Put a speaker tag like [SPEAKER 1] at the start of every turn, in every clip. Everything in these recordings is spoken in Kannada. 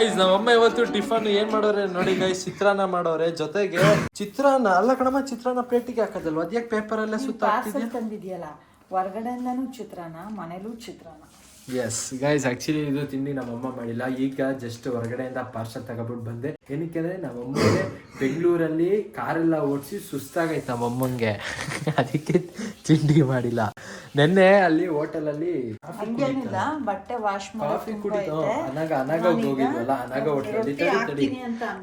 [SPEAKER 1] ಗೈಸ್ ನಮ್ಮಮ್ಮ ಇವತ್ತು ಟಿಫನ್ ಏನ್ ಮಾಡೋರೆ ನೋಡಿ ಗೈಸ್ ಚಿತ್ರಾನ್ನ ಮಾಡೋರೆ. ಜೊತೆಗೆ ಚಿತ್ರಾನ್ನ ಅಲ್ಲ ಕಣಮ್ಮ ಚಿತ್ರಾನ್ನ ಪ್ಲೇಟಿಗೆ ಹಾಕೋದಲ್ವ? ಅದ್ಯಾಕೆ ಪೇಪರ್ ಅಲ್ಲೇ ಸುತ್ತ
[SPEAKER 2] ಪಾರ್ಸಲ್ ತಂದಿದ್ಯಲ್ಲ ಹೊರಗಡೆಯಿಂದನೂ ಚಿತ್ರಾನ್ನ ಮನೇಲೂ ಚಿತ್ರಾನ್ನ.
[SPEAKER 1] ಎಸ್ ಗೈಸ್ ಆಕ್ಚುಲಿ ಇದು ತಿಂಡಿ ನಮ್ಮಮ್ಮ ಮಾಡಿಲ್ಲ. ಈಗ ಜಸ್ಟ್ ಹೊರಗಡೆಯಿಂದ ಪಾರ್ಸಲ್ ತಗೊಬಿಟ್ಟು ಬಂದೆ. ಏನಕ್ಕೆ ಅಂದ್ರೆ ನಮ್ಮಮ್ಮಗೆ ಬೆಂಗಳೂರಲ್ಲಿ ಕಾರೆಲ್ಲ ಓಡಿಸಿ ಸುಸ್ತಾಗೈತೆ ನಮ್ಮಮ್ಮಂಗೆ ಅದಕ್ಕೆ ತಿಂಡಿ ಮಾಡಿಲ್ಲ. ನೆನ್ನೆ ಅಲ್ಲಿ ಹೋಟೆಲಲ್ಲಿ
[SPEAKER 2] ಹಂಗೇನಿಲ್ಲ ಬಟ್ಟೆ ವಾಶ್
[SPEAKER 1] ಕಾಫಿ ಕುಡಿತೋ. ಅನಗ ಅನಾಗ ಹೋಗಿದ್ವಲ್ಲ ಅನಗ ಹೋಟೆಲ್
[SPEAKER 2] ರೊಟ್ಟಿ
[SPEAKER 1] ತಡಿ.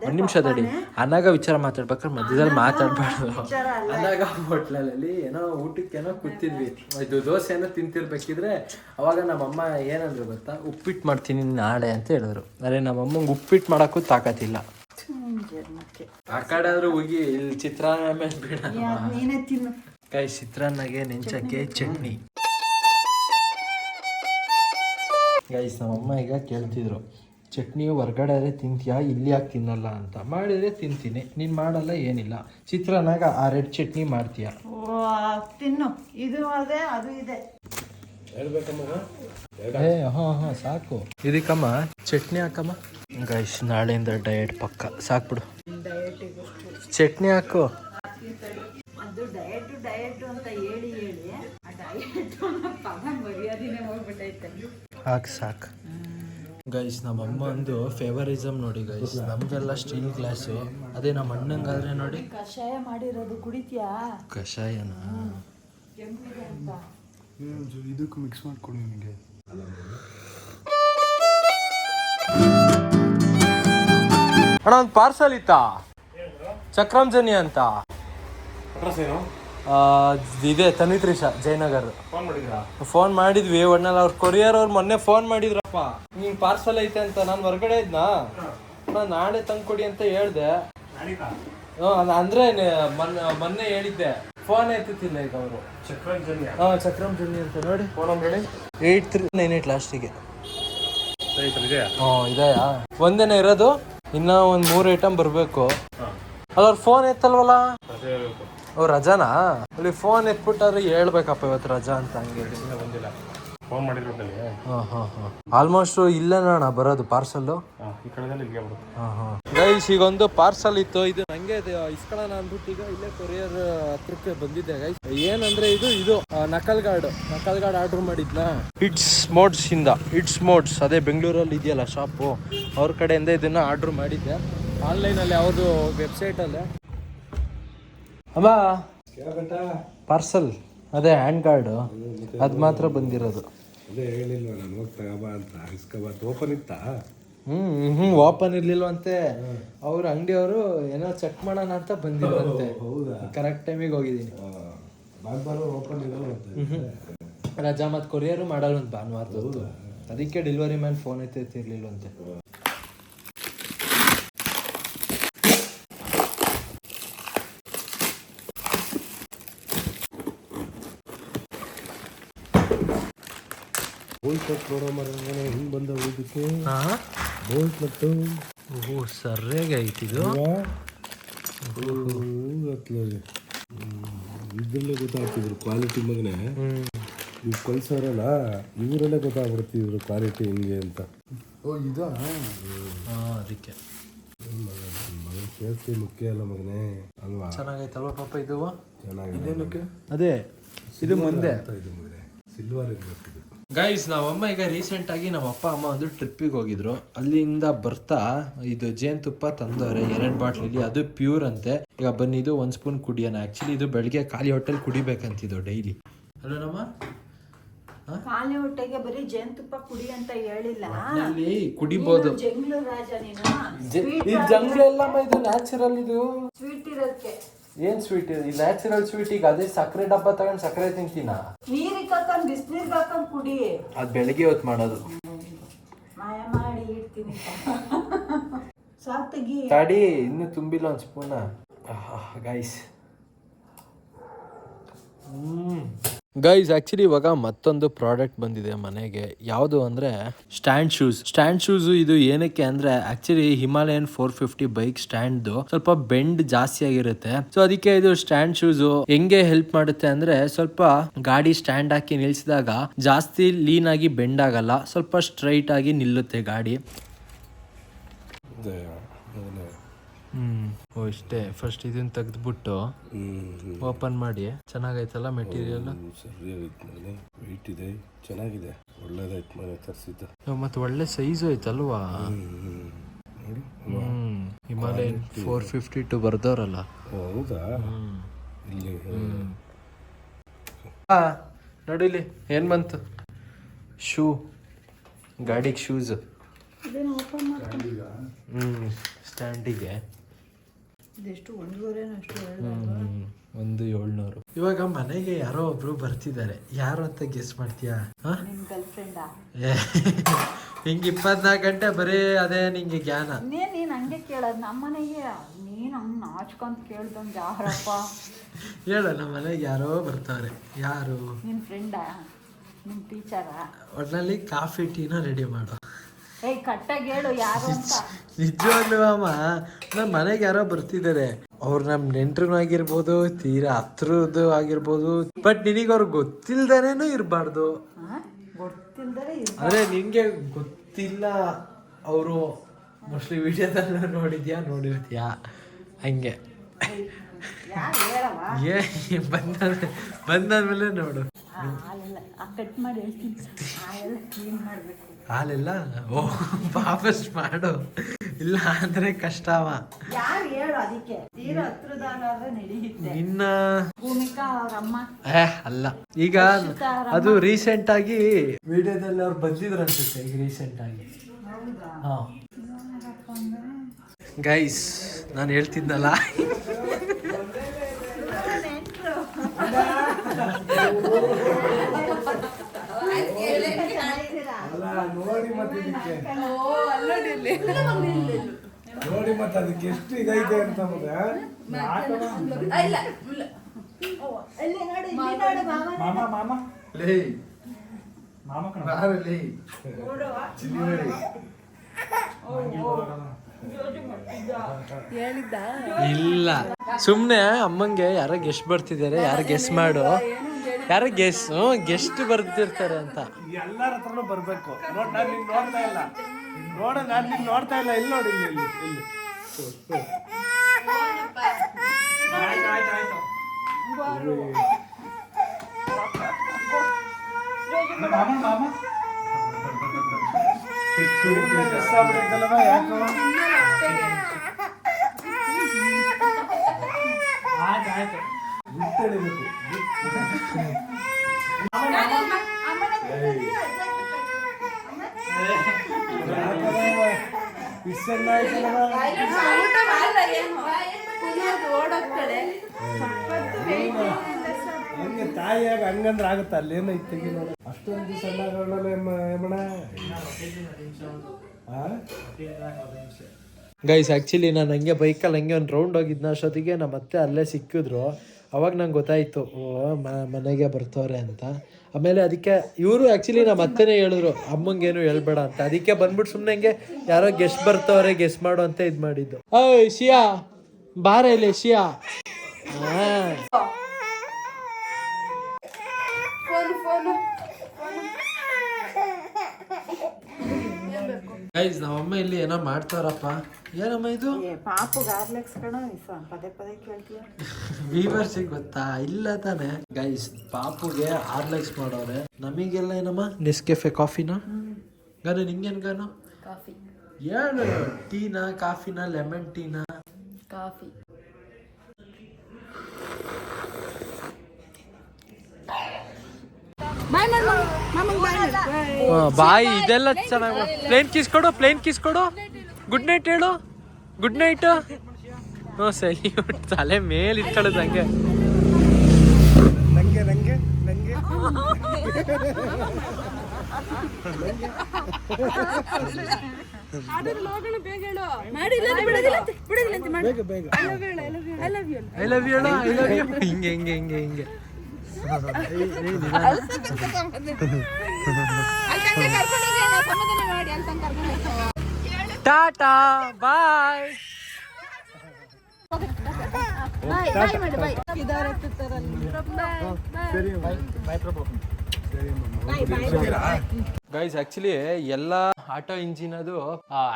[SPEAKER 1] ಒಂದ್ ನಿಮಿಷ ತಡಿ. ಅನಾಗ ವಿಚಾರ ಮಾತಾಡ್ಬೇಕಾದ್ರೆ ಮಧ್ಯದಲ್ಲಿ ಮಾತಾಡ್ಬಾರ್ದು.
[SPEAKER 2] ಅಲ್ಲ.
[SPEAKER 1] ಅನಾಗ ಹೋಟ್ಲಲ್ಲಿ ಏನೋ ಊಟಕ್ಕೇನೋ ಏನೋ ಕೂತಿದ್ವಿ. ಇದು ದೋಸೆ ಏನೋ ತಿಂತಿರ್ಬೇಕಿದ್ರೆ ಅವಾಗ ನಮ್ಮಮ್ಮ ಏನಂದ್ರು ಗೊತ್ತಾ? ಉಪ್ಪಿಟ್ಟು ಮಾಡ್ತೀನಿ ನಾಳೆ ಅಂತ ಹೇಳಿದ್ರು. ಅರೆ ನಮ್ಮಮ್ಮಂಗೆ ಉಪ್ಪಿಟ್ಟು ಮಾಡಕ್ಕೂ ತಾಕತ್ತಿಲ್ಲ. ಆ ಕಡೆ ಆದ್ರೂ ಹೋಗಿ ಇಲ್ಲಿ ಚಿತ್ರಾನ್ನ ಮೇಲೆ ಬೇಡ. ಕೈ ಚಿತ್ರಾನ್ನಗೆ ನೆಂಚಕ್ಕೆ ಚಟ್ನಿ. ಗೈಸ್ ನಮ್ಮಮ್ಮ ಈಗ ಕೇಳ್ತಿದ್ರು ಚಟ್ನಿ ಹೊರ್ಗಡೆ ತಿಂತೀಯಾ ಇಲ್ಲಿ ಯಾಕೆ ತಿನ್ನಲ್ಲ ಅಂತ? ಮಾಡಿದ್ರೆ ತಿಂತೀನಿ ನೀನು ಮಾಡಲ್ಲ ಏನಿಲ್ಲ. ಚಿತ್ರಾನ್ನಾಗ ಆ ರೆಡ್ ಚಟ್ನಿ ಮಾಡ್ತೀಯ?
[SPEAKER 2] ಓ, ತಿನ್ನು. ಇದು ಅದೇ ಅದು ಇದೆ.
[SPEAKER 1] ಏ ಹಾಂ ಹಾಂ ಸಾಕು. ಇದಕ್ಕಮ್ಮ ಚಟ್ನಿ ಹಾಕಮ್ಮ. ಗೈಸ್ ನಾಳೆಯಿಂದ ಡಯಟ್ ಪಕ್ಕ. ಸಾಕ್ಬಿಡು. ಚಟ್ನಿ ಹಾಕು
[SPEAKER 2] ಅದು ಡಯಟ್ ಡಯಟ್ ಅಂತ ಹೇಳಿ ಹೇಳಿ ಆ ಡಯಟ್ ಪದ ಮರ್ಯಾದಿನೇ ಹೋಗ್ಬಿಟ್ಟೈತೆ
[SPEAKER 1] ಹಾಕ್ ಸಾಕು. ಗೈಸ್ ನಮ್ಮ ಅಮ್ಮ ಒಂದು ಫೇವರಿಸಮ್ ನೋಡಿ ಗೈಸ್ ನಮಗೆಲ್ಲ ಸ್ಟೀಲ್ ಗ್ಲಾಸು ಅದೇ ನಮ್ಮ ಅಣ್ಣಂಗಾದ್ರೆ ನೋಡಿ.
[SPEAKER 2] ಕಷಾಯ ಮಾಡಿರೋದು ಕುಡಿತೀಯಾ?
[SPEAKER 1] ಕಷಾಯನ?
[SPEAKER 2] ಇದಕ್ಕೂ ಅಂತ
[SPEAKER 3] ಇದಕ್ಕೆ ಮಿಕ್ಸ್ ಮಾಡ್ಕೊಡಿ ನಿಮಗೆ
[SPEAKER 1] ಅಣ್ಣ ಒಂದು ಪಾರ್ಸಲ್ ಇತ್ತಾ? ಚಕ್ರಾಂಜನಿ ಅಂತ. ಅಂತ ಆ, ಇದೆ ತನಿತ್ರಿಷ ಜಯನಗರ್. ಫೋನ್ ಮಾಡಿದ್ವಿ ಒಟ್ನಲ್ಲಿ ಅವ್ರ ಕೊರಿಯರ್ ಅವ್ರು ಮೊನ್ನೆ ಫೋನ್ ಮಾಡಿದ್ರಪ್ಪ. ನಿಂಗೆ ಪಾರ್ಸಲ್ ಐತೆ ಅಂತ ನಾನು ಹೊರಗಡೆ ಇದ್ನಾ? ನಾಳೆ ತಂದ್ಕೊಡಿ ಅಂತ ಹೇಳ್ದೆ. ಅಂದ್ರೆ ಮೊನ್ನೆ ಮೊನ್ನೆ ಹೇಳಿದ್ದೆ. ಫೋನ್ ಎತ್ತಿಲ್ಲ ಈಗ ಅವರು. ಹಾ ಚಕ್ರಂ ಜನಿ ಅಂತ ನೋಡಿ. ಫೋನ್ ಹೇಳಿ. ಏಯ್ಟ್ ತ್ರೀ ನೈನ್ ಏಟ್ ಲಾಸ್ಟಿಗೆ ಹ್ಞೂ ಇದೆಯಾ? ಒಂದೇನೆ ಇರೋದು ಇನ್ನ ಒಂದು ಮೂರು ಐಟಮ್ ಬರಬೇಕು. ಅಲ್ಲ ಅವ್ರ ಫೋನ್ ಎತ್ತಲ್ವಲ್ಲ? ಅವ್ರ ರಜಾನಾ? ಅಲ್ಲಿ ಫೋನ್ ಎತ್ಬಿಟ್ಟಾದ್ರೆ ಹೇಳ್ಬೇಕಪ್ಪ ಇವತ್ತು ರಜಾ ಅಂತ ಹಂಗೆ.
[SPEAKER 3] ಬಂದಿಲ್ಲ. ಫೋನ್ ಮಾಡಿದ್ರು
[SPEAKER 1] ಹಾಂ ಹಾಂ ಹಾಂ. ಆಲ್ಮೋಸ್ಟ್ ಇಲ್ಲೇನಣ್ಣ ಬರೋದು ಪಾರ್ಸಲ್ಲು
[SPEAKER 3] ಈ ಕಡೆದಲ್ಲಿ ಇಲ್ಲಿಗೆ ಬರುತ್ತೆ
[SPEAKER 1] ಹಾಂ ಹಾಂ. ಗೈಸ್ ಈಗ ಒಂದು ಪಾರ್ಸಲ್ ಇತ್ತು. ಇದು ನಂಗೆ ಇದು ಇಸ್ಕೊಳ್ಳೋಣ ಅಂದ್ಬಿಟ್ಟು ಈಗ ಇಲ್ಲೇ ಕೊರಿಯರ್ ಹತ್ರಕ್ಕೆ ಬಂದಿದ್ದೆ ಗೈಸ್ ಏನಂದ್ರೆ ಇದು ಇದು knuckle guard knuckle guard order ಮಾಡಿದ್ನಾ? It's mods ಇಂದ. ಇಟ್ಸ್ ಮೋಡ್ಸ್ ಅದೇ ಬೆಂಗಳೂರಲ್ಲಿ ಇದೆಯಲ್ಲ ಶಾಪು ಅವ್ರ ಕಡೆಯಿಂದ ಇದನ್ನ ಆರ್ಡರ್ ಮಾಡಿದ್ದೆ. ಆನ್ಲೈನಲ್ಲಿ ಅವ್ರದ್ದು ವೆಬ್ಸೈಟಲ್ಲೇ ಅಮ್ಮ ಪಾರ್ಸಲ್ ಅದೇ ಹ್ಯಾಂಡ್ ಕಾರ್ಡು ಅದು ಮಾತ್ರ ಬಂದಿರೋದು.
[SPEAKER 3] ಅದೇ ಹೇಳಿಲ್ವ ನಾನು ಹೋಗಿ ಬಾ ಅಂತ ಇಸ್ಕೋಬಾ ಓಪನ್ ಇತ್ತಾ?
[SPEAKER 1] ಹ್ಞೂ ಹ್ಞೂ ಓಪನ್ ಇರ್ಲಿಲ್ವಂತೆ. ಅವ್ರ ಅಂಗಡಿಯವರು ಏನೋ ಚೆಕ್ ಮಾಡೋಣ ಅಂತ ಬಂದಿದ್ರಂತೆ. ಕರೆಕ್ಟ್ ಟೈಮಿಗೆ ಹೋಗಿದ್ದೀನಿ.
[SPEAKER 3] ಭಾನುವಾರ ಓಪನ್ ಇರಲ್ವಂತೆ
[SPEAKER 1] ರಜಾ ಮತ್ತು ಕೊರಿಯರು ಮಾಡಲ್ವಂತ ಅಂತ ಭಾನುವಾರದ್ದು ಅದಕ್ಕೆ ಡೆಲಿವರಿ ಮ್ಯಾನ್ ಫೋನ್ ಎತ್ತಿರ್ಲಿಲ್ವಂತೆ
[SPEAKER 3] ಬೋಲ್ಟ್ ನಟ್ ನೋಡೋ ಹಿಂಗೆ ಬಂದ ಇದಕ್ಕೆ
[SPEAKER 1] ಹಾ.
[SPEAKER 3] ಇದು. ನಟ್ಟು
[SPEAKER 1] ಓ ಸರ್ಯಾಗಿ ಐತಿದು
[SPEAKER 3] ಇದ್ರಲ್ಲೇ ಗೊತ್ತಾಗ್ತಿದ್ರು ಕ್ವಾಲಿಟಿ ಮಗನೇ. ಇವ್ ಕಳ್ಸೋರಲ್ಲ ಇವರಲ್ಲೇ ಗೊತ್ತಾಗ್ಬಿಡ್ತಿದ್ರು ಕ್ವಾಲಿಟಿ ಹಿಂಗೆ ಅಂತ. ಓ ಇದು?
[SPEAKER 1] ಅದಕ್ಕೆ.
[SPEAKER 3] ಮಗನ ಸೇಫ್ಟಿ ಮುಖ್ಯ ಅಲ್ಲ ಮಗನೇ. ಅಲ್ವಾ?
[SPEAKER 1] ಚೆನ್ನಾಗೈತಲ್ವ ಪಾಪ ಇದು?
[SPEAKER 3] ಚೆನ್ನಾಗಿದೆ
[SPEAKER 1] ಅದೇ ಇದು ಮುಂದೆ.
[SPEAKER 3] ಇದು ಮಗನೇ. ಸಿಲ್ವರ್ ಇರ್ಬೇಕು ಇದು.
[SPEAKER 1] ಗೈಸ್ ನಾವಮ್ಮ ಈಗ ರೀಸೆಂಟ್ ಆಗಿ ನಮ್ಮ ಅಪ್ಪ ಅಮ್ಮ ಒಂದು ಟ್ರಿಪ್ಪಿಗೆ ಹೋಗಿದ್ರು. ಅಲ್ಲಿಂದ ಬರ್ತಾ ಇದು ಜೇನುತುಪ್ಪ ತಂದವ್ರೆ ಎರಡು ಬಾಟ್ಲಿ ಅದು ಪ್ಯೂರ್ ಅಂತೆ. ಈಗ ಬನ್ನಿ ಇದು ಒಂದ್ ಸ್ಪೂನ್ ಕುಡಿಯೋಣ. ಆಕ್ಚುಲಿ ಇದು ಬೆಳಿಗ್ಗೆ ಖಾಲಿ ಹೋಟೆಲ್ ಕುಡಿಬೇಕಂತಿದ್ದು ಡೈಲಿ ಹಲೋ ನಮ್ಮ?
[SPEAKER 2] ಖಾಲಿ ಹೊಟ್ಟೆಗೆ ಬರೀ ಜೇನುತುಪ್ಪ ಕುಡಿ ಅಂತ ಹೇಳಿಲ್ಲ.
[SPEAKER 1] ಅಲ್ಲಿ ಕುಡಿಬೋದು.
[SPEAKER 2] ಜಂಗ್ಳು ರಾಜ ನೀನು.
[SPEAKER 1] ಇದು ಜಂಗ್ಲಿ ಇದು ನ್ಯಾಚುರಲ್ ಇದು?
[SPEAKER 2] ಸ್ವೀಟ್ ಇರೋದಕ್ಕೆ
[SPEAKER 1] ಏನ್ ಸ್ವೀಟ್ ಈ ನ್ಯಾಚುರಲ್ ಸ್ವೀಟ್ ಈಗ ಅದೇ ಸಕ್ಕರೆ ಡಬ್ಬ ತಗೊಂಡ್ ಸಕ್ಕರೆ ತಿಂತೀನ?
[SPEAKER 2] ನೀರಿಗೆ ಹಾಕೊಂಡ್ ಬಿಸಿನೀರ್ಗೆ ಹಾಕೊಂಡ್ ಕುಡಿ.
[SPEAKER 1] ಅದ್ ಬೆಳಿಗ್ಗೆ ಹೊತ್ತು ಮಾಡೋದು.
[SPEAKER 2] ಮಾಯ ಮಾಡಿ ಇಡ್ತೀನಿ. ಸಾಕ್ ತೆಗಿ
[SPEAKER 1] ತಡಿ ಇನ್ನು ತುಂಬಿಲ್ಲ ಒಂದು ಸ್ಪೂನ ಗೈಸ್ ಗೈಸ್ ಆ್ಯಕ್ಚುಲಿ ಇವಾಗ ಮತ್ತೊಂದು ಪ್ರಾಡಕ್ಟ್ ಬಂದಿದೆ ಮನೆಗೆ. ಯಾವುದು ಅಂದ್ರೆ ಸ್ಟ್ಯಾಂಡ್ ಶೂಸ್ ಸ್ಟ್ಯಾಂಡ್ ಶೂಸ್ ಇದು ಏನಕ್ಕೆ ಅಂದ್ರೆ actually Himalayan four fifty bike stand ಸ್ವಲ್ಪ ಬೆಂಡ್ ಜಾಸ್ತಿ ಆಗಿರುತ್ತೆ. ಸೊ ಅದಕ್ಕೆ ಇದು ಸ್ಟ್ಯಾಂಡ್ ಶೂಸ್ ಹೆಂಗೆ ಹೆಲ್ಪ್ ಮಾಡುತ್ತೆ ಅಂದ್ರೆ ಸ್ವಲ್ಪ ಗಾಡಿ ಸ್ಟ್ಯಾಂಡ್ ಹಾಕಿ ನಿಲ್ಸಿದಾಗ ಜಾಸ್ತಿ ಲೀನ್ ಆಗಿ ಬೆಂಡ್ ಆಗಲ್ಲ ಸ್ವಲ್ಪ ಸ್ಟ್ರೈಟ್ ಆಗಿ ನಿಲ್ಲುತ್ತೆ ಗಾಡಿ. ಹ್ಮ್. ಓ ಇಷ್ಟೇ. ಫಸ್ಟ್ ಇದನ್ನ ತೆಗೆದ್ಬಿಟ್ಟು
[SPEAKER 3] ಹ್ಞೂ
[SPEAKER 1] ಓಪನ್ ಮಾಡಿ. ಚೆನ್ನಾಗೈತಲ್ಲ ಮೆಟೀರಿಯಲ್
[SPEAKER 3] ಸರಿಯಾಗೈತೆ ವೆಯ್ಟ್ ಇದೆ. ಚೆನ್ನಾಗಿದೆ. ಒಳ್ಳೇದಾಯ್ತು ಮನೆ ತರಿಸಿದ್ದು.
[SPEAKER 1] ಮತ್ತೆ ಒಳ್ಳೆ ಸೈಜು ಐತಲ್ವಾ
[SPEAKER 3] ನೋಡು
[SPEAKER 1] ಹ್ಮ್. ಹಿಮಾಲಯನ್ ಫೋರ್ ಫಿಫ್ಟಿ ಟು ಬರ್ದವ್ರಲ್ಲ.
[SPEAKER 3] ಹೌದಾ? ಇಲ್ಲಿ
[SPEAKER 1] ನೋಡಿಲಿ ಏನ್ ಬಂತು? ಶೂ ಗಾಡಿಗೆ ಶೂಸ್ ಹ್ಮ್ ಸ್ಟ್ಯಾಂಡಿಗೆ
[SPEAKER 2] ಇದೆಷ್ಟು
[SPEAKER 1] ಒಂದು ಏಳ್ನೂರು. ಇವಾಗ ಮನೆಗೆ ಯಾರೋ ಒಬ್ರು ಬರ್ತಿದ್ದಾರೆ. ಯಾರು ಅಂತ ಗೆಸ್ ಮಾಡ್ತೀಯಾ? ಹಿಂಗ್ ಇಪ್ಪತ್ನಾಲ್ಕು ಗಂಟೆ ಬರೀ ಅದೇ ನಿಂಗೆ ಜ್ಞಾನ.
[SPEAKER 2] ಹೇಳ ನೀನು ಹಂಗೆ ಕೇಳೋದು ನಮ್ಮನೆಗೆ ನೀನು ಹಂಗೆ ನಾಚ್ಕೊಂತ ಕೇಳ್ದಂಗೆ ಯಾರಪ್ಪ?
[SPEAKER 1] ಹೇಳು ನಮ್ಮ ಮನೆಗೆ ಯಾರೋ ಬರ್ತಾರೆ. ಯಾರು?
[SPEAKER 2] ನಿನ್ನ ಫ್ರೆಂಡಾ ನಿಮ್ಮ ಟೀಚರಾ
[SPEAKER 1] ಒಟ್ನಲ್ಲಿ ಕಾಫಿ ಟೀನ ರೆಡಿ ಮಾಡು.
[SPEAKER 2] ಏಯ್ ಕಟ್ಟಾಗಿ ಹೇಳು ಯಾರು ಅಂತ.
[SPEAKER 1] ನಿಜವಾಗ್ಲೂ ಅಮ್ಮ ನಮ್ಮ ಮನೆಗೆ ಯಾರೋ ಬರ್ತಿದ್ದಾರೆ. ಅವ್ರು ನಮ್ ನೆಂಟ್ರೂ ಆಗಿರ್ಬೋದು ತೀರಾ ಹತ್ರದ್ದು ಆಗಿರ್ಬೋದು. ಬಟ್ ನಿನಗೆ ಅವ್ರು ಗೊತ್ತಿಲ್ದೇನೇನು ಇರಬಾರ್ದು.
[SPEAKER 2] ಅದೇ ಗೊತ್ತಿಲ್ದರೆ
[SPEAKER 1] ಅಂದ್ರೆ ನಿನ್ಗೆ ಗೊತ್ತಿಲ್ಲ. ಅವರು ಮೋಸ್ಟ್ಲಿ ವಿಡಿಯೋದಲ್ಲ ನೋಡಿದ್ಯಾ ನೋಡಿರ್ತೀಯಾ? ಹಂಗೆ.
[SPEAKER 2] ಯಾರು ಹೇಳವ
[SPEAKER 1] ಏ ಬಂದ ಬಂದಾದ್ಮೇಲೆ ನೋಡು.
[SPEAKER 2] ಹಾಲೆಲ್ಲ ಆ ಕಟ್ ಮಾಡಿ ಹೇಳ್ತೀನಿ. ಹಾಲೆಲ್ಲ ಕ್ಲೀನ್ ಮಾಡಬೇಕು
[SPEAKER 1] ಹಾಲೆಲ್ಲ? ಓ ವಾಪಸ್ ಮಾಡು. ಇಲ್ಲ ಅಂದ್ರೆ ಕಷ್ಟವ
[SPEAKER 2] ಯಾರು ಹೇಳು ಅದಕ್ಕೆ? ತೀರಾ ಹತ್ರದಾಗಾದ್ರೆ ನಡೆಯುತ್ತೆ.
[SPEAKER 1] ನಿನ್ನ
[SPEAKER 2] ಭೂಮಿಕಾ ಅವ್ರ ಅಮ್ಮ
[SPEAKER 1] ಏ ಅಲ್ಲ. ಈಗ ಅದು ರೀಸೆಂಟ್ ಆಗಿ ವಿಡಿಯೋದಲ್ಲಿ ಅವ್ರು ಬಂದಿದ್ರು ಅನ್ಸುತ್ತೆ ಈಗ ರೀಸೆಂಟ್ ಆಗಿ.
[SPEAKER 2] ಹೌದಾ?
[SPEAKER 1] ಹಾ. ಗೈಸ್ ನಾನು ಹೇಳ್ತಿದ್ನಲ್ಲ
[SPEAKER 3] ಅಲ್ಲ ನೋಡಿ ಮತ್ತೆ ಇದಕ್ಕೆ ಅದಕ್ಕೆ ಎಷ್ಟು ಇದೈತೆ ಅಂತ ಮತ್ತೆ
[SPEAKER 2] ಅಲ್ಲಿ ನೋಡಿ ಇಲ್ಲಿ ನೋಡಿ ಮಾಮ.
[SPEAKER 1] ಲೇ. ಬಾರು ಲೇ. ಚಿಲ್ಲಿ ಮಾಡಿ. ಇಲ್ಲ. ಸುಮ್ನೆ ಅಮ್ಮಂಗೆ ಯಾರ ಗೆಸ್ಟ್ ಬರ್ತಿದ್ದಾರೆ ಯಾರು ಗೆಸ್ ಮಾಡು. ಯಾರ ಗೆಸ್ ಗೆಸ್ಟ್ ಬರ್ತಿರ್ತಾರೆ ಅಂತ.
[SPEAKER 3] ಎಲ್ಲರ ಹತ್ರನೂ ಬರ್ಬೇಕು. ನೋಡ್ ನಾನು ನಿನ್ ನೋಡ್ತಾ ಇಲ್ಲ. ನೋಡ ನಾನು ನಿನ್ ನೋಡ್ತಾ ಇಲ್ಲ. ಇಲ್ಲಿ ನೋಡಿ ಇಲ್ಲಿ ಇಲ್ಲಿ. ಇಲ್ಲಿ ಆಯ್ತು ಆಯ್ತು ಆಯ್ತು ಮಿಸ್ ಆಗ್ಬಿಟ್ಟೈತಲ್ಲವ ಯಾಕೋ ಆಯ್ತು ಆಯ್ತು ಬಿಟ್ಟು ಎಳಿಬೇಕು ಇಷ್ಟೆಲ್ಲ ಆಯ್ತಲ್ಲವ ಹಂಗೆ ತಾಯಿಯಾಗ ಹಂಗಂದ್ರೆ ಆಗುತ್ತ? ಅಲ್ಲೇನೋ ಐತೆ ತೆಗಿ ನೋಡು ಅಷ್ಟೊಂದು ಸಣ್ಣ
[SPEAKER 1] ಗೈಸ್ ಆ್ಯಕ್ಚುಲಿ ನಾನು ಹಂಗೆ ಬೈಕಲ್ಲಿ ಹಂಗೆ ಒಂದು ರೌಂಡ್ ಹೋಗಿದ್ನ. ಅಷ್ಟೊತ್ತಿಗೆ ನಮ್ಮ ಅತ್ತೆ ಅಲ್ಲೇ ಸಿಕ್ಕಿದ್ರು. ಅವಾಗ ನಂಗೆ ಗೊತ್ತಾಯಿತು ಮನೆಗೆ ಬರ್ತವ್ರೆ ಅಂತ. ಆಮೇಲೆ ಅದಕ್ಕೆ ಇವರು ಆ್ಯಕ್ಚುಲಿ ನಮ್ಮ ಅತ್ತೆನೇ ಹೇಳಿದ್ರು, ಅಮ್ಮಂಗೇನು ಹೇಳ್ಬೇಡ ಅಂತ. ಅದಕ್ಕೆ ಬಂದ್ಬಿಟ್ಟು ಸುಮ್ಮನೆ ಹಂಗೆ ಯಾರೋ ಗೆಸ್ಟ್ ಬರ್ತವ್ರೆ ಗೆಸ್ಟ್ ಮಾಡು ಅಂತ ಇದು ಮಾಡಿದ್ದು. ಓಯ್, ಶಿಯಾ, ಬಾರ ಇಲ್ಲಿ, ಶಿಯಾ. ಹಾಂ. ಗೈಸ್ ನಮ್ಮಮ್ಮ ಇಲ್ಲಿ ಏನೋ ಮಾಡ್ತಾರಪ್ಪ. ಏನಮ್ಮ ಇದು?
[SPEAKER 2] ಪಾಪು ಗಾರ್ಲಿಕ್ಸ್ ಕಣ ಪದೇ ಪದೇ ಕೇಳ್ತೀಯ?
[SPEAKER 1] ವೀವರ್ಸಿಗೆ ಗೊತ್ತಾ? ಇಲ್ಲ ತಾನೆ. ಗೈಸ್ ಪಾಪುಗೆ ಆರ್ಲೆಕ್ಸ್ ಮಾಡೋರೆ. ನಮಗೆಲ್ಲ ಏನಮ್ಮ? ನೆಸ್ಕೆಫೆ ಕಾಫಿನ ಗಾನ ನಿಂಗೇನ್ ಗಾನು?
[SPEAKER 2] ಕಾಫಿ.
[SPEAKER 1] ಹೇಳು ಟೀನಾ ಕಾಫಿನ ಲೆಮನ್ ಟೀನಾ?
[SPEAKER 2] ಕಾಫಿ.
[SPEAKER 1] ಬಾಯ್ ಇದೆಲ್ಲ ಚೆನ್ನಾಗಿ ಪ್ಲೇನ್ ಕಿಸ್ ಕೊಡು ಪ್ಲೇನ್ ಕಿಸ್ ಕೊಡು. ಗುಡ್ ನೈಟ್ ಹೇಳು. ಗುಡ್ ನೈಟ್ ಹ್ಞೂ ಸರಿ. ತಲೆ ಮೇಲೆ ಇಟ್ಕೊಳ್ಳೋದು ಹಂಗೆ.
[SPEAKER 3] ನಂಗೆ ನಂಗೆ ನಂಗೆ. ಬೇಗ ಬೇಗ
[SPEAKER 1] I love you I love you ಹಿಂಗೆ ಹಿಂಗೆ ಹಿಂಗೆ ಹಿಂಗೆ. ಟಾಟಾ ಬಾಯ್.
[SPEAKER 3] ಸರಿ ಬಾಯ್. ಪ್ರಭು.
[SPEAKER 1] ಗೈಸ್ ಆಕ್ಚುಲಿ ಎಲ್ಲ ಆಟೋ ಇಂಜಿನ್ ಅದು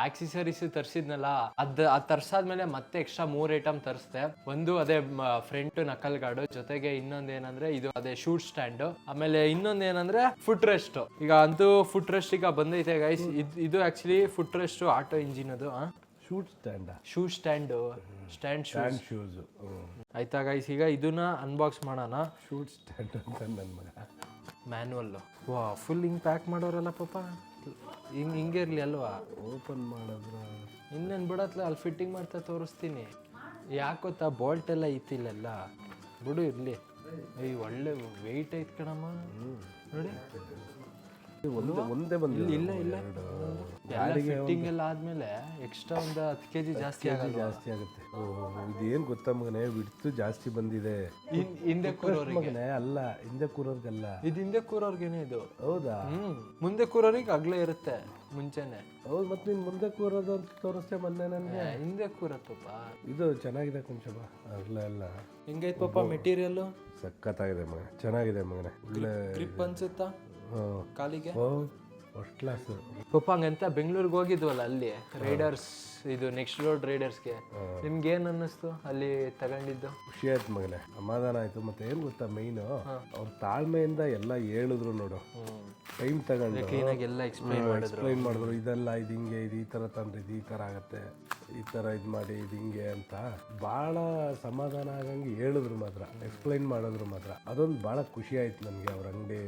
[SPEAKER 1] ಆಕ್ಸೆಸರೀಸ್ ತರಿಸಿದ್ನಲ್ಲ ಅದ್ ಅದ್ ತರ್ಸಾದ್ಮೇಲೆ ಮತ್ತೆ ಎಕ್ಸ್ಟ್ರಾ ಮೂರ್ ಐಟಮ್ ತರಿಸ್ದೆ. ಒಂದು ಅದೇ ಫ್ರಂಟ್ ನಕಲ್ ಗಾರ್ಡು ಜೊತೆಗೆ ಇನ್ನೊಂದ್ ಏನಂದ್ರೆ ಇದು ಅದೇ ಶೂಟ್ ಸ್ಟ್ಯಾಂಡ್ ಆಮೇಲೆ ಇನ್ನೊಂದ್ ಏನಂದ್ರೆ ಫುಟ್ ರೆಸ್ಟ್ ಈಗ ಅಂತೂ ಫುಟ್ ರೆಸ್ಟ್ ಈಗ ಬಂದೈತೆ ಗೈಸ್ ಇದು actually foot rest auto engine ಅದು
[SPEAKER 3] shoot stand
[SPEAKER 1] shoe stand stand
[SPEAKER 3] shoes shoes
[SPEAKER 1] ಆಯ್ತಾ ಗೈಸ್ ಈಗ ಇದನ್ನ ಅನ್ಬಾಕ್ಸ್ ಮಾಡೋಣ.
[SPEAKER 3] ಶೂಟ್ ಸ್ಟ್ಯಾಂಡ್ ಅಂತ ನನ್ನ ಮಗ.
[SPEAKER 1] ಮ್ಯಾನ್ಯಲ್ ವಾ ಫುಲ್ ಹಿಂಗೆ ಪ್ಯಾಕ್ ಮಾಡೋರಲ್ಲ ಪಾಪ. ಹಿಂಗೆ ಹಿಂಗೆ ಇರಲಿ ಅಲ್ವಾ?
[SPEAKER 3] ಓಪನ್ ಮಾಡಿದ್ರ.
[SPEAKER 1] ಇನ್ನೇನು ಬಿಡತ್ಲ ಅಲ್ಲಿ ಫಿಟ್ಟಿಂಗ್ ಮಾಡ್ತಾ ತೋರಿಸ್ತೀನಿ. ಯಾಕೆ ಗೊತ್ತಾ ಬೋಲ್ಟ್ ಎಲ್ಲ ಇತ್ತಿಲ್ಲ ಬಿಡು ಇರಲಿ. ಈ ಒಳ್ಳೆ ವೆಯ್ಟ್ ಐತ್ ಕಣಮ್ಮ. ನೋಡಿ.
[SPEAKER 3] ಒಂದೇ ಒಂದೇ ಬಂದಿಲ್ಲ
[SPEAKER 1] ಇಲ್ಲ ಇಲ್ಲ. ಫಿಟ್ಟಿಂಗ್ ಎಲ್ಲ ಆದ್ಮೇಲೆ ಎಕ್ಸ್ಟ್ರಾ ಒಂದು ಹತ್ತು ಕೆ ಜಿ ಜಾಸ್ತಿ
[SPEAKER 3] ಜಾಸ್ತಿ ಆಗುತ್ತೆ. ಓ ಇದೇನು ಗೊತ್ತಾ ಮಗನೇ? ಬಿಡ್ತು ಜಾಸ್ತಿ ಬಂದಿದೆ.
[SPEAKER 1] ಹಿಂ- ಹಿಂದೆ ಕೂರೋರಿಗೆ.
[SPEAKER 3] ಮಗನೇ? ಅಲ್ಲ ಹಿಂದೆ ಕೂರೋರ್ಗಲ್ಲ.
[SPEAKER 1] ಇದು ಹಿಂದೆ ಕೂರೋರ್ಗೇನೆ ಇದು.
[SPEAKER 3] ಹೌದಾ?
[SPEAKER 1] ಹ್ಮ್. ಮುಂದೆ ಕೂರೋರಿಗೆ ಅಗ್ಲೇ ಇರುತ್ತೆ ಮುಂಚೆನೆ.
[SPEAKER 3] ಹೌದು ಮತ್ತೆ ನೀನು ಮುಂದೆ ಕೂರೋದು ಅಂತ ತೋರಿಸ್ತೇ ಮೊನ್ನೆ ನನಗೆ.
[SPEAKER 1] ಏ, ಹಿಂದೆ ಕೂರತ್ತಪ್ಪ
[SPEAKER 3] ಇದು ಚೆನ್ನಾಗಿದೆ ಕುಂಚಬ ಅಲ್ಲ ಎಲ್ಲ.
[SPEAKER 1] ಹೆಂಗೈತ್ ಪಾಪ ಮೆಟೀರಿಯಲ್
[SPEAKER 3] ಸಖತ್ತಾಗಿದೆ ಮಗ ಚೆನ್ನಾಗಿದೆ ಮಗನೇ. ಒಳ್ಳೆ
[SPEAKER 1] ಗ್ರಿಪ್ ಅನ್ಸುತ್ತಾ? ಕಾಲಿಗೆ?
[SPEAKER 3] ಫಸ್ಟ್ ಕ್ಲಾಸ್
[SPEAKER 1] ಪಪ್ಪ ಹಂಗಂತ ಬೆಂಗಳೂರಿಗೆ ಹೋಗಿದ್ವಲ್ಲ ಅಲ್ಲಿ? ರೈಡರ್ಸ್ ಇದು ನೆಕ್ಸ್ಟ್ ರೋಡ್ ರೈಡರ್ಸ್ಗೆ ನಿಮ್ಗೆ ಏನ್ ಅನ್ನಿಸ್ತು ಅಲ್ಲಿ ತಗೊಂಡಿದ್ದು?
[SPEAKER 3] ಖುಷಿ ಆಯ್ತು ಮಗನೇ. ಸಮಾಧಾನ ಆಯ್ತು. ಮತ್ತೆ ಏನು ಗೊತ್ತಾ ಮೈನು ಅವ್ರ ತಾಳ್ಮೆಯಿಂದ ಎಲ್ಲ ಹೇಳಿದ್ರು ನೋಡು. ಟೈಮ್ ತಗೊಂಡು.
[SPEAKER 1] ಕ್ಲೀನಾಗಿ ಎಲ್ಲ ಎಕ್ಸ್ಪ್ಲೈನ್ ಮಾಡಿದ್ರು.
[SPEAKER 3] ಎಕ್ಸ್ಪ್ಲೈನ್ ಮಾಡಿದ್ರು. ಇದೆಲ್ಲ ಇದು ಹಿಂಗೆ ಇದು ಈ ಥರ ತಂದ್ರೆ ಇದು ಈ ಥರ ಆಗತ್ತೆ. ಈ ಥರ ಇದು ಮಾಡಿ, ಇದು ಹಿಂಗೆ ಅಂತ ಭಾಳ ಸಮಾಧಾನ ಆಗಂಗೆ ಹೇಳಿದ್ರು ಮಾತ್ರ ಎಕ್ಸ್ಪ್ಲೈನ್ ಮಾಡಿದ್ರು ಮಾತ್ರ. ಅದೊಂದು ಭಾಳ ಖುಷಿ ಆಯ್ತು ನನಗೆ ಅವ್ರ ಅಂಗಡಿ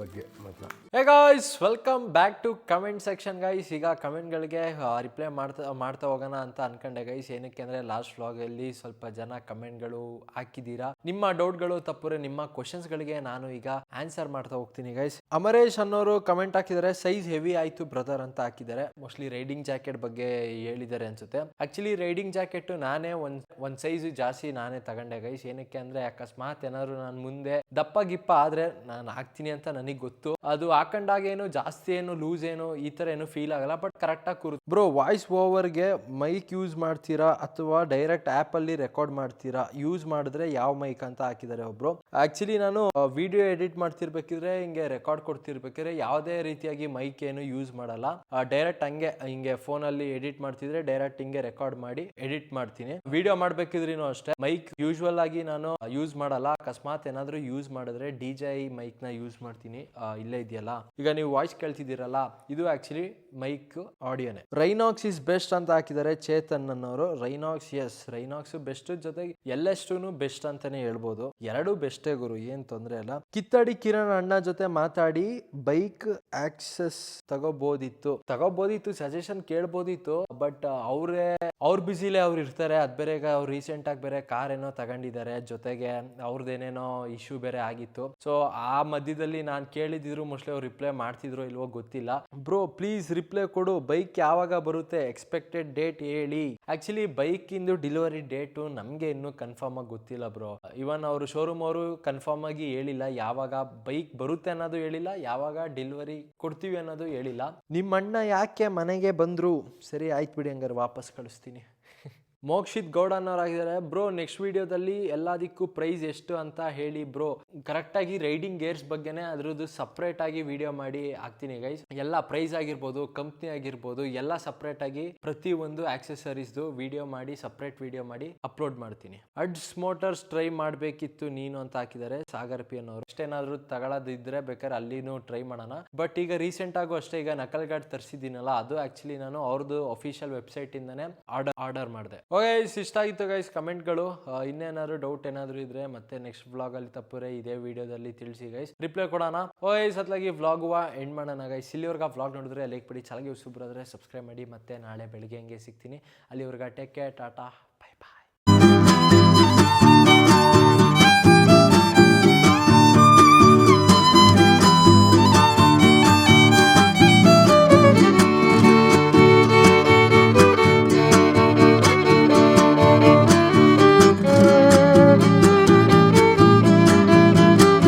[SPEAKER 3] ಬಗ್ಗೆ ಮಾತ್ರ.
[SPEAKER 1] Hey guys welcome back to comment section guys ಈಗ ಕಮೆಂಟ್ಗಳಿಗೆ ರಿಪ್ಲೈ ಮಾಡ್ತಾ ಮಾಡ್ತಾ ಹೋಗೋಣ ಅಂತ ಅನ್ಕೊಂಡೆ ಗೈಸ್ ಏನಕ್ಕೆ ಅಂದರೆ ಲಾಸ್ಟ್ ವ್ಲಾಗಲ್ಲಿ ಸ್ವಲ್ಪ ಜನ ಕಮೆಂಟ್ಗಳು ಹಾಕಿದ್ದೀರಾ? ನಿಮ್ಮ ಡೌಟ್ಗಳು ತಪ್ಪುರೆ ನಿಮ್ಮ ಕ್ವಶನ್ಸ್ಗಳಿಗೆ ನಾನು ಈಗ ಆನ್ಸರ್ ಮಾಡ್ತಾ ಹೋಗ್ತೀನಿ ಗೈಸ್ ಅಮರೇಶ್ ಅನ್ನೋರು ಕಮೆಂಟ್ ಹಾಕಿದ್ದಾರೆ ಸೈಜ್ ಹೆವಿ ಆಯ್ತು ಬ್ರದರ್ ಅಂತ ಹಾಕಿದ್ದಾರೆ. ಮೋಸ್ಟ್ಲಿ ರೈಡಿಂಗ್ ಜಾಕೆಟ್ ಬಗ್ಗೆ ಹೇಳಿದ್ದಾರೆ. ಅನ್ಸುತ್ತೆ. ಆಕ್ಚುಲಿ ರೈಡಿಂಗ್ ಜಾಕೆಟ್ ನಾನೇ ಒಂದ್ ಒಂದ್ ಸೈಜ್ ಜಾಸ್ತಿ ನಾನೇ ತಗೊಂಡೆ ಗೈಸ್ ಏನಕ್ಕೆ ಅಂದ್ರೆ ಅಕಸ್ಮಾತ್ ಏನಾದ್ರು ನಾನು ಮುಂದೆ ದಪ್ಪ ಗಿಪ್ಪ ಆದ್ರೆ ನಾನು ಹಾಕ್ತೀನಿ ಅಂತ ನನಗೆ ಗೊತ್ತು. ಅದು ಹಾಕೊಂಡಾಗ ಏನು ಜಾಸ್ತಿ ಏನು ಲೂಸ್ ಏನು ಈ ತರ ಏನು ಫೀಲ್ ಆಗಲ್ಲ. ಬಟ್ ಕರೆಕ್ಟ್ ಆಗಿ ಕೂರು ಬ್ರೋ ವಾಯ್ಸ್ ಓವರ್ಗೆ ಮೈಕ್ ಯೂಸ್ ಮಾಡ್ತೀರಾ ಅಥವಾ ಡೈರೆಕ್ಟ್ ಆಪ್ ಅಲ್ಲಿ ರೆಕಾರ್ಡ್ ಮಾಡ್ತೀರಾ? ಯೂಸ್ ಮಾಡಿದ್ರೆ ಯಾವ ಮೈಕ್ ಅಂತ ಹಾಕಿದ್ದಾರೆ ಒಬ್ರು? ಆಕ್ಚುಲಿ ನಾನು ವಿಡಿಯೋ ಎಡಿಟ್ ಮಾಡ್ತಿರ್ಬೇಕಿದ್ರೆ ಹಿಂಗೆ ರೆಕಾರ್ಡ್ ಕೊಡ್ತಿರ್ಬೇಕಿದ್ರೆ ಯಾವುದೇ ರೀತಿಯಾಗಿ ಮೈಕ್ ಏನು ಯೂಸ್ ಮಾಡಲ್ಲ. ಡೈರೆಕ್ಟ್ ಹಂಗೆ, ಹಿಂಗೆ ಫೋನ್ ಎಡಿಟ್ ಮಾಡ್ತಿದ್ರೆ ಡೈರೆಕ್ಟ್ ಹಿಂಗೆ ರೆಕಾರ್ಡ್ ಮಾಡಿ ಎಡಿಟ್ ಮಾಡ್ತೀನಿ. ವಿಡಿಯೋ ಮಾಡ್ಬೇಕಿದ್ರೂ ಅಷ್ಟೇ. ಮೈಕ್ ಯೂಶುವಲ್ ಆಗಿ ನಾನು ಯೂಸ್ ಮಾಡಲ್ಲ. ಅಕಸ್ಮಾತ್ ಏನಾದ್ರೂ ಯೂಸ್ ಮಾಡಿದ್ರೆ ಡಿ ಜೆ ಮೈಕ್ನ ಯೂಸ್ ಮಾಡ್ತೀನಿ. ಇಲ್ಲೇ ಇದೆಯಲ್ಲ? ಈಗ ನೀವು ವಾಯ್ಸ್ ಕೇಳ್ತಿದ್ದೀರಲ್ಲ, ಇದು ಆಕ್ಚುಲಿ ಮೈಕ್ ಆಡಿಯೋನೆ. ರೈನಾಕ್ಸ್ ಇಸ್ ಬೆಸ್ಟ್ ಅಂತ ಹಾಕಿದ್ದಾರೆ ಚೇತನ್ ಅನ್ನೋರು ರೈನಾಕ್ಸ್, ಎಸ್, ರೈನಾಕ್ಸ್ ಬೆಸ್ಟ್ ಜೊತೆಗೆ ಎಲ್ಲೆಷ್ಟು ಬೆಸ್ಟ್ ಅಂತಾನೆ ಹೇಳ್ಬೋದು. ಎರಡು ಬೆಸ್ಟೇ ಗುರು, ಏನ್ ತೊಂದ್ರೆ ಇಲ್ಲ. ಕಿತ್ತಡಿ ಕಿರಣ್ ಅಣ್ಣ ಜೊತೆ ಮಾತಾಡಿ ಬೈಕ್ ಆಕ್ಸೆಸ್ ತಗೋಬೋದಿತ್ತು. ತಗೋಬೋದಿತ್ತು, ಸಜೆಷನ್ ಕೇಳ್ಬೋದಿತ್ತು, ಬಟ್ ಅವರೇ, ಅವ್ರ ಬಿಸಿಲೇ ಅವ್ರು ಇರ್ತಾರೆ. ಅದು ಬೇರೆ ಈಗ ಅವ್ರು ರೀಸೆಂಟಾಗಿ ಬೇರೆ ಕಾರ್ ಏನೋ ತಗೊಂಡಿದ್ದಾರೆ ಜೊತೆಗೆ ಅವ್ರದ್ದೇನೇನೋ ಇಶ್ಯೂ ಬೇರೆ ಆಗಿತ್ತು. ಸೊ ಆ ಮಧ್ಯದಲ್ಲಿ ನಾನು ಕೇಳಿದಿದ್ರು ಮೋಸ್ಟ್ಲಿ ಅವ್ರು ರಿಪ್ಲೈ ಮಾಡ್ತಿದ್ರು ಇಲ್ವೋ ಗೊತ್ತಿಲ್ಲ. ಬ್ರೋ ಪ್ಲೀಸ್ ರಿಪ್ಲೈ ಕೊಡು. ಬೈಕ್ ಯಾವಾಗ ಬರುತ್ತೆ? ಎಕ್ಸ್ಪೆಕ್ಟೆಡ್ ಡೇಟ್ ಹೇಳಿ. ಆಕ್ಚುಲಿ ಬೈಕ್ ಇಂದು ಡೆಲಿವರಿ ಡೇಟು ನಮ್ಗೆ ಇನ್ನೂ ಕನ್ಫರ್ಮ್ ಆಗಿ ಗೊತ್ತಿಲ್ಲ ಬ್ರೋ ಇವನ್ ಅವರು ಶೋರೂಮ್ ಅವರು ಕನ್ಫರ್ಮ್ ಆಗಿ ಹೇಳಿಲ್ಲ. ಯಾವಾಗ ಬೈಕ್ ಬರುತ್ತೆ ಅನ್ನೋದು ಹೇಳಿಲ್ಲ. ಯಾವಾಗ ಡೆಲಿವರಿ ಕೊಡ್ತೀವಿ ಅನ್ನೋದು ಹೇಳಿಲ್ಲ. ನಿಮ್ಮ ಅಣ್ಣ ಯಾಕೆ ಮನೆಗೆ ಬಂದ್ರು? ಸರಿ, ಆಯ್ತು ಬಿಡಿ ಹಂಗಾರೆ ವಾಪಸ್ ಕಳಿಸ್ತೀನಿ. ಮೋಕ್ಷಿತ್ ಗೌಡ ಅನ್ನೋರಾಗಿದ್ದಾರೆ. ಬ್ರೋ ನೆಕ್ಸ್ಟ್ ವಿಡಿಯೋದಲ್ಲಿ ಎಲ್ಲದಕ್ಕೂ ಪ್ರೈಸ್ ಎಷ್ಟು ಅಂತ ಹೇಳಿ ಬ್ರೋ ಕರೆಕ್ಟಾಗಿ ರೈಡಿಂಗ್ ಗೇರ್ಸ್ ಬಗ್ಗೆನೇ ಅದ್ರದ್ದು ಸಪ್ರೇಟ್ ಆಗಿ ವಿಡಿಯೋ ಮಾಡಿ ಹಾಕ್ತೀನಿ ಗೈಸ್ ಎಲ್ಲ ಪ್ರೈಸ್ ಆಗಿರ್ಬೋದು ಕಂಪ್ನಿ ಆಗಿರ್ಬೋದು, ಎಲ್ಲ ಸಪ್ರೇಟ್ ಆಗಿ ಪ್ರತಿ ಒಂದು ಆಕ್ಸೆಸರೀಸ್ದು ವಿಡಿಯೋ ಮಾಡಿ ಸಪ್ರೇಟ್ ವಿಡಿಯೋ ಮಾಡಿ ಅಪ್ಲೋಡ್ ಮಾಡ್ತೀನಿ. ಅಡ್ಸ್ ಮೋಟರ್ಸ್ ಟ್ರೈ ಮಾಡಬೇಕಿತ್ತು ನೀನು ಅಂತ ಹಾಕಿದ್ದಾರೆ ಸಾಗರ್ ಪಿ ಅನ್ನೋರು. ಅಷ್ಟೇನಾದ್ರೂ ತಗೊಳ್ಳೋದಿದ್ರೆ ಬೇಕಾದ್ರೆ ಅಲ್ಲಿನೂ ಟ್ರೈ ಮಾಡೋಣ. ಬಟ್ ಈಗ ರೀಸೆಂಟ್ ಆಗು ಅಷ್ಟೇ, ಈಗ ನಕಲ್ ಗಾರ್ಡ್ ತರಿಸಿದ್ದೀನಲ್ಲ, ಅದು ಆಕ್ಚುಲಿ ನಾನು ಅವ್ರದ್ದು ಅಫಿಷಿಯಲ್ ವೆಬ್ಸೈಟ್ ಇಂದಾನೆ ಆರ್ಡರ್ ಆರ್ಡರ್ ಮಾಡಿದೆ. ಓಕೆ ಇಷ್ಟ ಆಗಿತ್ತು ಗೈಸ್ ಕಮೆಂಟ್ಗಳು. ಇನ್ನೇನಾದ್ರು ಡೌಟ್ ಏನಾದರೂ ಇದ್ರೆ ಮತ್ತೆ ನೆಕ್ಸ್ಟ್ ವ್ಲಾಗಲ್ಲಿ ತಪ್ಪುರೆ ಇದೇ ವಿಡಿಯೋದಲ್ಲಿ ತಿಳಿಸಿ ಗೈಸ್ ರಿಪ್ಲೈ ಕೊಡೋಣ. ಓಯ್ ಸತ್ಲಾಗಿ ವ್ಲಾಗುವ ಎಂಡ್ ಮಾಡೋಣ ಗೈಸ್ ಇಲ್ಲಿವರ್ಗ ವ್ಲಾಗ್ ನೋಡಿದ್ರೆ ಲೈಕ್ ಬಿಡಿ. ಚೆನ್ನಾಗಿ ಯೂಸ್ ಆದರೆ ಸಬ್ಸ್ಕ್ರೈಬ್ ಮಾಡಿ. ಮತ್ತೆ ನಾಳೆ ಬೆಳಿಗ್ಗೆ ಹಂಗೆ ಸಿಗ್ತೀನಿ. ಅಲ್ಲಿವರ್ಗ ಟೇಕ್ ಕೇರ್ ಟಾಟಾ.